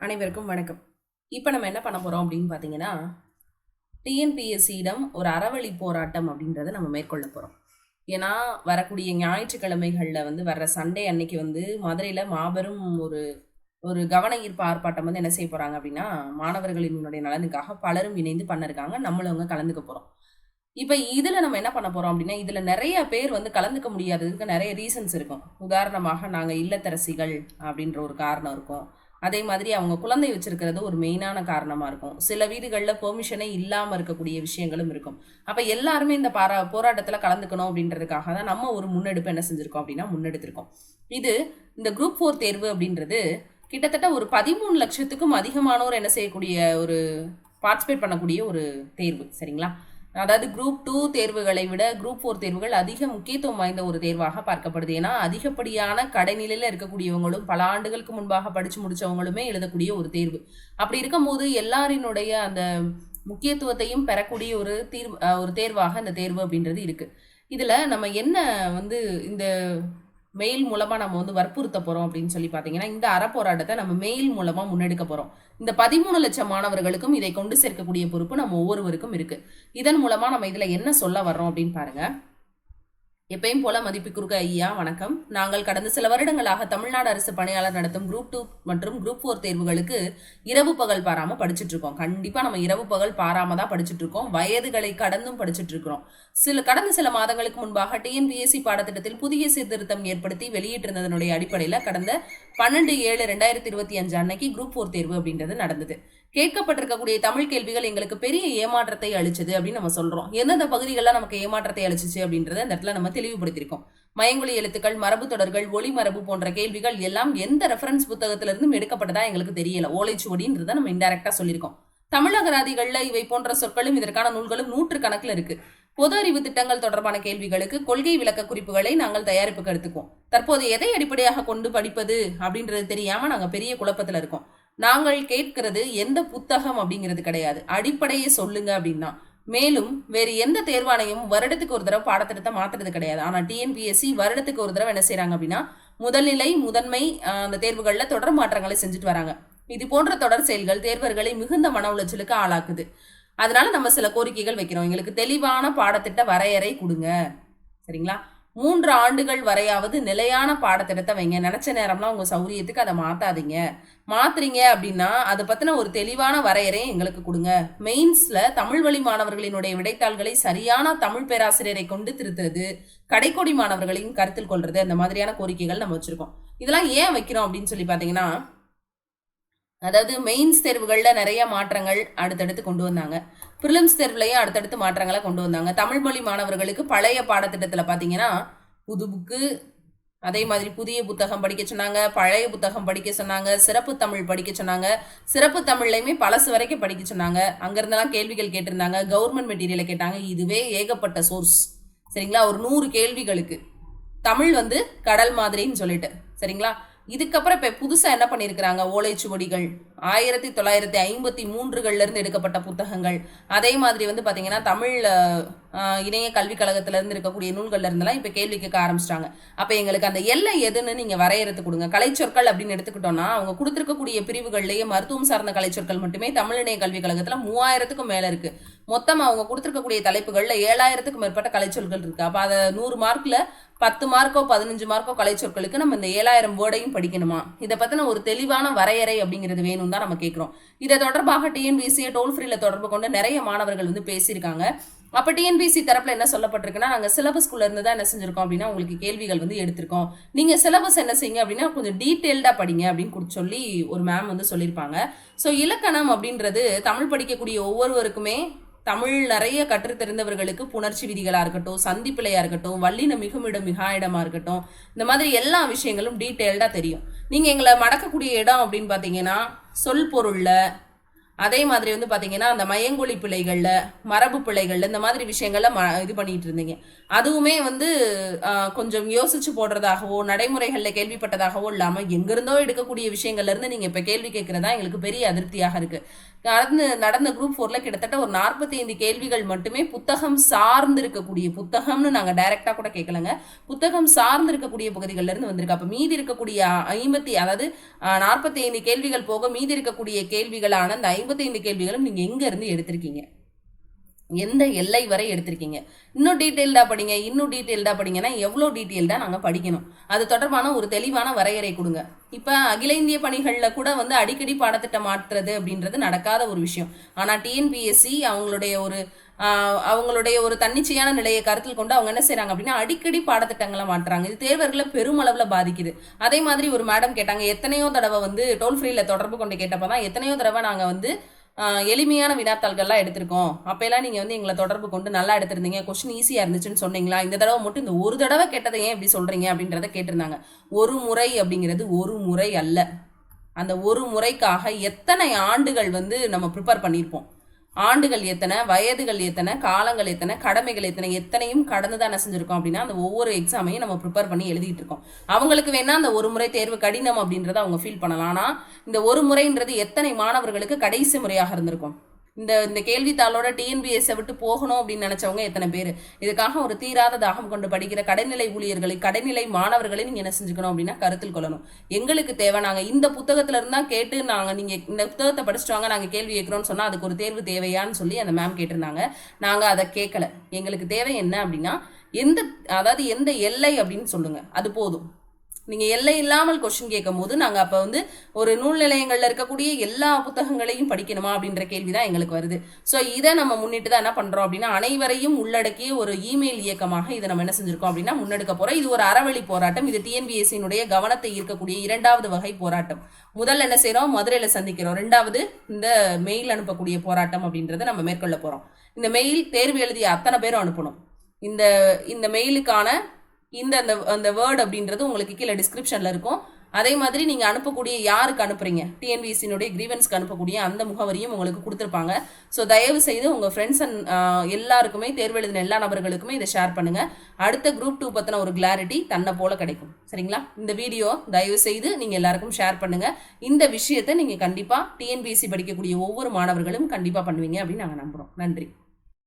அனைவருக்கும் வணக்கம். இப்போ நம்ம என்ன பண்ண போகிறோம் அப்படின்னு பார்த்தீங்கன்னா டிஎன்பிஎஸ்சியிடம் ஒரு அறவழி போராட்டம் அப்படின்றத நம்ம மேற்கொள்ள போகிறோம் ஏன்னா வரக்கூடிய ஞாயிற்றுக்கிழமைகளில் வந்து வர்ற சண்டே அன்னைக்கு வந்து மதுரையில் மாபெரும் ஒரு ஒரு கவன ஈர்ப்பு ஆர்ப்பாட்டம் வந்து என்ன செய்ய போகிறாங்க அப்படின்னா மாணவர்களினுடைய நலனுக்காக பலரும் இணைந்து பண்ணிருக்காங்க. நம்மளும் அவங்க கலந்துக்க போகிறோம் இப்போ இதில் நம்ம என்ன பண்ண போகிறோம் அப்படின்னா இதில் நிறைய பேர் வந்து கலந்துக்க முடியாததுக்கு நிறைய ரீசன்ஸ் இருக்கும். உதாரணமாக நாங்கள் இல்லத்தரசிகள் அப்படின்ற ஒரு காரணம் இருக்கும். அதே மாதிரி அவங்க குழந்தை வச்சிருக்கிறது ஒரு மெயினான காரணமாக இருக்கும். சில வீடுகளில் பெர்மிஷனே இல்லாமல் இருக்கக்கூடிய விஷயங்களும் இருக்கும். அப்போ எல்லாருமே இந்த பாரா போராட்டத்தில் கலந்துக்கணும் அப்படின்றதுக்காக தான் நம்ம ஒரு முன்னெடுப்பு என்ன செஞ்சுருக்கோம் அப்படின்னா முன்னெடுத்திருக்கோம். இது இந்த குரூப் ஃபோர் தேர்வு அப்படின்றது கிட்டத்தட்ட ஒரு பதிமூணு லட்சத்துக்கும் அதிகமானோர் என்ன செய்யக்கூடிய ஒரு பார்ட்டிசிபேட் பண்ணக்கூடிய ஒரு தேர்வு. சரிங்களா? அதாவது குரூப் டூ தேர்வுகளை விட குரூப் ஃபோர் தேர்வுகள் அதிக முக்கியத்துவம் வாய்ந்த ஒரு தேர்வாக பார்க்கப்படுது. ஏன்னா அதிகப்படியான கடைநிலையில் இருக்கக்கூடியவங்களும் பல ஆண்டுகளுக்கு முன்பாக படித்து முடித்தவங்களுமே எழுதக்கூடிய ஒரு தேர்வு. அப்படி இருக்கும்போது எல்லாரினுடைய அந்த முக்கியத்துவத்தையும் பெறக்கூடிய ஒரு தீர்வு ஒரு தேர்வாக இந்த தேர்வு அப்படின்றது இருக்குது இதில் நம்ம என்ன வந்து இந்த மெயில் மூலமாக நம்ம வந்து வற்புறுத்த போகிறோம் அப்படின்னு சொல்லி பார்த்தீங்கன்னா இந்த அறப்போராட்டத்தை நம்ம மெயில் மூலமாக முன்னெடுக்க போகிறோம் இந்த பதிமூணு லட்சம் மாணவர்களுக்கும் இதை கொண்டு சேர்க்கக்கூடிய பொறுப்பு நம்ம ஒவ்வொருவருக்கும் இருக்குது இதன் மூலமாக நம்ம இதில் என்ன சொல்ல வர்றோம் அப்படின்னு பாருங்கள் எப்பயும் போல மதிப்புக்குறுக்க ஐயா வணக்கம். நாங்கள் கடந்த சில வருடங்களாக தமிழ்நாடு அரசு பணியாளர் நடத்தும் குரூப் டூ மற்றும் குரூப் ஃபோர் தேர்வுகளுக்கு இரவு பகல் பாராம படிச்சுட்டு இருக்கோம். கண்டிப்பா நம்ம இரவு பகல் பாராம தான் படிச்சுட்டு இருக்கோம். வயதுகளை கடந்தும் படிச்சுட்டு இருக்கிறோம். சில கடந்த சில மாதங்களுக்கு முன்பாக டிஎன்பிஎஸ்சி பாடத்திட்டத்தில் புதிய சீர்திருத்தம் ஏற்படுத்தி வெளியிட்டிருந்ததனுடைய அடிப்படையில் கடந்த பன்னெண்டு ஏழு ரெண்டாயிரத்தி இருபத்தி அஞ்சு அன்னைக்கு குரூப் ஃபோர் தேர்வு அப்படின்றது நடந்தது. கேட்கப்பட்டிருக்கக்கூடிய தமிழ் கேள்விகள் எங்களுக்கு பெரிய ஏமாற்றத்தை அளிச்சது அப்படின்னு நம்ம சொல்றோம். எந்தெந்த பகுதிகள்லாம் நமக்கு ஏமாற்றத்தை அளிச்சிச்சு அப்படின்றத இந்த இடத்துல நம்ம தெளிவுபடுத்தியிருக்கோம். மயங்கொலி எழுத்துக்கள் மரபு தொடர்கள் ஒளி மரபு போன்ற கேள்விகள் எல்லாம் எந்த ரெஃபரன்ஸ் புத்தகத்திலிருந்தும் எடுக்கப்பட்டதா எங்களுக்கு தெரியல. ஓலைச்சுவடின்றத நம்ம இன்டெரக்டா சொல்லியிருக்கோம். தமிழகராதிகளில் இவை போன்ற சொற்களும் இதற்கான நூல்களும் நூற்று கணக்கில் இருக்கு. பொது அறிவு திட்டங்கள் தொடர்பான கேள்விகளுக்கு கொள்கை விளக்க குறிப்புகளை நாங்கள் தயாரிப்புக்கு எடுத்துக்குவோம். தற்போது எதை அடிப்படையாக கொண்டு படிப்பது அப்படின்றது தெரியாம நாங்கள் பெரிய குழப்பத்தில் இருக்கோம். நாங்கள் கேட்கிறது எந்த புத்தகம் அப்படிங்கிறது கிடையாது. அடிப்படையை சொல்லுங்க அப்படின்னா மேலும் வேறு எந்த தேர்வாணையும் வருடத்துக்கு ஒரு தடவை பாடத்திட்டத்தை மாத்துறது கிடையாது. ஆனால் டிஎன்பிஎஸ்சி வருடத்துக்கு ஒரு தடவை என்ன செய்கிறாங்க அப்படின்னா முதல்நிலை முதன்மை அந்த தேர்வுகளில் தொடர் மாற்றங்களை செஞ்சுட்டு வராங்க. இது போன்ற தொடர் செயல்கள் தேர்வர்களை மிகுந்த மன உளைச்சலுக்கு ஆளாக்குது. அதனால நம்ம சில கோரிக்கைகள் வைக்கிறோம். எங்களுக்கு தெளிவான பாடத்திட்ட வரையறை கொடுங்க. சரிங்களா? மூன்று ஆண்டுகள் வரையாவது நிலையான பாடத்திட்டத்தை வைங்க. நினைச்ச நேரம்லாம் உங்க சௌரியத்துக்கு அதை மாத்தாதீங்க. மாத்துறீங்க அப்படின்னா அதை பத்தின ஒரு தெளிவான வரையறை எங்களுக்கு கொடுங்க. மெயின்ஸ்ல தமிழ் வழி மாணவர்களினுடைய விடைத்தாள்களை சரியான தமிழ் பேராசிரியரை கொண்டு திருத்துறது கடைக்கோடி மாணவர்களையும் கருத்தில் கொள்றது அந்த மாதிரியான கோரிக்கைகள் நம்ம வச்சிருக்கோம். இதெல்லாம் ஏன் வைக்கிறோம் அப்படின்னு சொல்லி பாத்தீங்கன்னா அதாவது மெயின்ஸ் தேர்வுகளில் நிறைய மாற்றங்கள் அடுத்தடுத்து கொண்டு வந்தாங்க. ப்ரிலிம்ஸ் தேர்வுலையும் அடுத்தடுத்து மாற்றங்களை கொண்டு வந்தாங்க. தமிழ் மொழி மாணவர்களுக்கு பழைய பாடத்திட்டத்தில் பார்த்தீங்கன்னா புது புக்கு அதே மாதிரி புதிய புத்தகம் படிக்க சொன்னாங்க பழைய புத்தகம் படிக்க சொன்னாங்க சிறப்பு தமிழ் படிக்க சொன்னாங்க சிறப்பு தமிழ்லையுமே பழசு வரைக்கும் படிக்க சொன்னாங்க. அங்கேருந்தெல்லாம் கேள்விகள் கேட்டிருந்தாங்க கவர்மெண்ட் மெட்டீரியலை கேட்டாங்க இதுவே ஏகப்பட்ட சோர்ஸ் சரிங்களா? ஒரு நூறு கேள்விகளுக்கு. தமிழ் வந்து கடல் மாதிரின்னு சொல்லிட்டு. சரிங்களா? இதுக்கப்புறம் இப்போ புதுசாக என்ன பண்ணியிருக்கிறாங்க ஓலைச்சுவடிகள். ஆயிரத்தி தொள்ளாயிரத்தி ஐம்பத்தி மூன்றுகள்லேருந்து எடுக்கப்பட்ட புத்தகங்கள். அதே மாதிரி வந்து பார்த்தீங்கன்னா தமிழ் இணைய கல்விக் கழகத்திலேருந்து இருக்கக்கூடிய நூல்கள்ல இருந்தெல்லாம் இப்போ கேள்வி கேட்க ஆரம்பிச்சிட்டாங்க. அப்போ எங்களுக்கு அந்த எல்லை எதுன்னு நீங்கள் வரையறது கொடுங்க. கலைச்சொற்கள் அப்படின்னு எடுத்துக்கிட்டோம்னா அவங்க கொடுத்துருக்கக்கூடிய பிரிவுகள்லேயே மருத்துவம் சார்ந்த கலைச்சொற்கள் மட்டுமே தமிழ் இணைய கல்விக் கழகத்தில் மூவாயிரத்துக்கும் மேலே இருக்குது மொத்தம் அவங்க கொடுத்துருக்கக்கூடிய தலைப்புகளில் ஏழாயிரத்துக்கும் மேற்பட்ட கலைச்சொற்கள் இருக்குது அப்போ அதை நூறு மார்க்கில் பத்து மார்க்கோ பதினஞ்சு மார்க்கோ கலைச்சொற்களுக்கு நம்ம இந்த ஏழாயிரம் வேர்டையும் படிக்கணுமா? இதை பற்றின ஒரு தெளிவான வரையறை அப்படிங்கிறது வேணும் தான் நம்ம கேட்குறோம். இதை தொடர்பாக டிஎன்பிசியை டோல் ஃப்ரீல தொடர்பு கொண்டு நிறைய மாணவர்கள் வந்து பேசியிருக்காங்க. அப்போ டிஎன்பிசி தரப்புல என்ன சொல்லப்பட்டிருக்குன்னா நாங்கள் சிலபஸ்குள்ள இருந்து தான் என்ன செஞ்சிருக்கோம் அப்படின்னா உங்களுக்கு கேள்விகள் வந்து எடுத்திருக்கோம். நீங்கள் சிலபஸ் என்ன செய்யுங்க அப்படின்னா கொஞ்சம் டீட்டெயில்டாக படிங்க அப்படின்னு சொல்லி ஒரு மேம் வந்து சொல்லியிருப்பாங்க. ஸோ இலக்கணம் அப்படின்றது தமிழ் படிக்கக்கூடிய ஒவ்வொருவருக்குமே தமிழ் நிறைய கற்று தெரிந்தவர்களுக்கு புணர்ச்சி விதிகளாக இருக்கட்டும் சந்திப்பிலையாக இருக்கட்டும் வல்லின மிகுமிடம் மிகாயிடமாக இருக்கட்டும் இந்த மாதிரி எல்லா விஷயங்களும் டீட்டெயில்டாக தெரியும். நீங்கள் எங்களை மடக்கக்கூடிய இடம் அப்படின்னு பார்த்தீங்கன்னா சொல் பொருளில் அதே மாதிரி வந்து பார்த்தீங்கன்னா அந்த மயங்கொழி பிள்ளைகளில் மரபு பிள்ளைகளில் இந்த மாதிரி விஷயங்கள்ல ம இது பண்ணிட்டு இருந்தீங்க. அதுவுமே வந்து கொஞ்சம் யோசிச்சு போடுறதாகவோ நடைமுறைகளில் கேள்விப்பட்டதாகவோ இல்லாமல் எங்கிருந்தோ எடுக்கக்கூடிய விஷயங்கள்ல இருந்து இப்போ கேள்வி கேட்குறதா எங்களுக்கு பெரிய அதிருப்தியாக இருக்கு. நடந்து நடந்த குரூப் ஃபோரில் கிட்டத்தட்ட ஒரு நாற்பத்தி ஐந்து கேள்விகள் மட்டுமே புத்தகம் சார்ந்து இருக்கக்கூடிய புத்தகம்னு நாங்கள் டைரெக்டாக கூட கேட்கலங்க புத்தகம் சார்ந்து இருக்கக்கூடிய பகுதிகள்ல இருந்து வந்திருக்கு. அப்போ மீதி இருக்கக்கூடிய ஐம்பத்தி அதாவது நாற்பத்தி ஐந்து கேள்விகள் போக மீதி இருக்கக்கூடிய கேள்விகளான அந்த ஐம்பத்தி ஐந்து கேள்விகளும் நீங்கள் எங்கேருந்து எடுத்திருக்கீங்க? எந்த எல்லை வரை எடுத்திருக்கீங்க? இன்னும் டீட்டெயில்டாக படிங்க இன்னும் டீட்டெயில்டாக படிங்கன்னா எவ்வளோ டீட்டெயில்டாக நாங்கள் படிக்கணும். அது தொடர்பான ஒரு தெளிவான வரையறை கொடுங்க. இப்போ அகில இந்திய பணிகளில் கூட வந்து அடிக்கடி பாடத்திட்டம் மாற்றுறது அப்படின்றது நடக்காத ஒரு விஷயம். ஆனால் டிஎன்பிஎஸ்சி அவங்களுடைய ஒரு அவங்களுடைய ஒரு தன்னிச்சையான நிலையை கருத்தில் கொண்டு அவங்க என்ன செய்கிறாங்க அப்படின்னா அடிக்கடி பாடத்திட்டங்களை மாற்றுறாங்க. இது தேர்வர்களை பெருமளவில் பாதிக்குது. அதே மாதிரி ஒரு மேடம் கேட்டாங்க எத்தனையோ தடவை வந்து டோல் ஃப்ரீல தொடர்பு கொண்டு கேட்டப்போ தான் எத்தனையோ தடவை நாங்கள் வந்து எளிமையான வினாத்தாள்கள்லாம் எடுத்திருக்கோம். அப்போல்லாம் நீங்கள் வந்து எங்களை தொடர்பு கொண்டு நல்லா எடுத்திருந்தீங்க கொஸ்டின் ஈஸியாக இருந்துச்சுன்னு சொன்னீங்களா? இந்த தடவை மட்டும் இந்த ஒரு தடவை கேட்டதை ஏன் இப்படி சொல்கிறீங்க அப்படின்றத கேட்டிருந்தாங்க. ஒரு முறை அப்படிங்கிறது ஒரு முறை அல்ல. அந்த ஒரு முறைக்காக எத்தனை ஆண்டுகள் வந்து நம்ம ப்ரிப்பேர் பண்ணியிருப்போம். ஆண்டுகள் எத்தனை வயதுகள் எத்தனை காலங்கள் எத்தனை கடமைகள் எத்தனை எத்தனையும் கடந்து தான் என்ன செஞ்சுருக்கோம் அப்படின்னா அந்த ஒவ்வொரு எக்ஸாமையும் நம்ம ப்ரிப்பேர் பண்ணி எழுதிட்டு இருக்கோம். அவங்களுக்கு வேணா அந்த ஒரு முறை தேர்வு கடினம் அப்படின்றத அவங்க ஃபீல் பண்ணலாம். ஆனால் இந்த ஒரு முறைன்றது எத்தனை மாணவர்களுக்கு கடைசி முறையாக இருந்திருக்கும்? இந்த இந்த கேள்வித்தாளோட டிஎன்பிஎஸ்ஸை விட்டு போகணும் அப்படின்னு நினைச்சவங்க எத்தனை பேர்? இதுக்காக ஒரு தீராத தாகம் கொண்டு படிக்கிற கடைநிலை ஊழியர்களை கடைநிலை மாணவர்களை நீங்க என்ன செஞ்சுக்கணும் அப்படின்னா கருத்தில் கொள்ளணும். எங்களுக்கு தேவை நாங்க இந்த புத்தகத்துல இருந்தா கேட்டு நாங்க நீங்க இந்த புத்தகத்தை படிச்சுட்டு வாங்க நாங்க கேள்வி கேட்கிறோம்னு சொன்னா அதுக்கு ஒரு தேர்வு தேவையான்னு சொல்லி அந்த மேம் கேட்டிருந்தாங்க. நாங்க அதை கேட்கல. எங்களுக்கு தேவை என்ன அப்படின்னா எந்த அதாவது எந்த எல்லை அப்படின்னு சொல்லுங்க. அது போதும். நீங்கள் எல்லை இல்லாமல் கொஸ்டின் கேட்கும் போது நாங்கள் அப்போ வந்து ஒரு நூல் நிலையங்களில் இருக்கக்கூடிய எல்லா புத்தகங்களையும் படிக்கணுமா அப்படின்ற கேள்வி தான் எங்களுக்கு வருது. ஸோ இதை நம்ம முன்னிட்டு தான் என்ன பண்ணுறோம் அப்படின்னா அனைவரையும் உள்ளடக்கிய ஒரு இமெயில் இயக்கமாக இதை நம்ம என்ன செஞ்சுருக்கோம் அப்படின்னா முன்னெடுக்க போகிறோம் இது ஒரு அறவழி போராட்டம். இது டிஎன்பிஎஸ்சியினுடைய கவனத்தை ஈர்க்கக்கூடிய இரண்டாவது வகை போராட்டம். முதல்ல என்ன செய்கிறோம் மதுரையில் சந்திக்கிறோம். ரெண்டாவது இந்த மெயில் அனுப்பக்கூடிய போராட்டம் அப்படின்றத நம்ம மேற்கொள்ள போகிறோம் இந்த மெயில் தேர்வு எழுதிய அத்தனை பேரும் அனுப்பணும். இந்த இந்த மெயிலுக்கான இந்த அந்த அந்த வேர்ட் அப்படின்றது உங்களுக்கு கீழே டிஸ்கிரிப்ஷனில் இருக்கும். அதே மாதிரி நீங்கள் அனுப்பக்கூடிய யாருக்கு அனுப்புறீங்க? டிஎன்பிஎஸ்சினுடைய கிரீவன்ஸ்க்கு அனுப்பக்கூடிய அந்த முகவரியும் உங்களுக்கு கொடுத்துருப்பாங்க. ஸோ தயவு செய்து உங்கள் ஃப்ரெண்ட்ஸ் அண்ட் எல்லாருக்குமே தேர்வு எழுதின எல்லா நபர்களுக்குமே இதை ஷேர் பண்ணுங்கள் அடுத்த குரூப் டூ பற்றின ஒரு கிளாரிட்டி தன்னை போல கிடைக்கும். சரிங்களா? இந்த வீடியோ தயவு செய்து நீங்கள் எல்லாருக்கும் ஷேர் பண்ணுங்கள் இந்த விஷயத்தை நீங்கள் கண்டிப்பாக டிஎன்பிஎஸ்சி படிக்கக்கூடிய ஒவ்வொரு மாணவர்களும் கண்டிப்பாக பண்ணுவீங்க அப்படின்னு நாங்கள் நம்புகிறோம் நன்றி.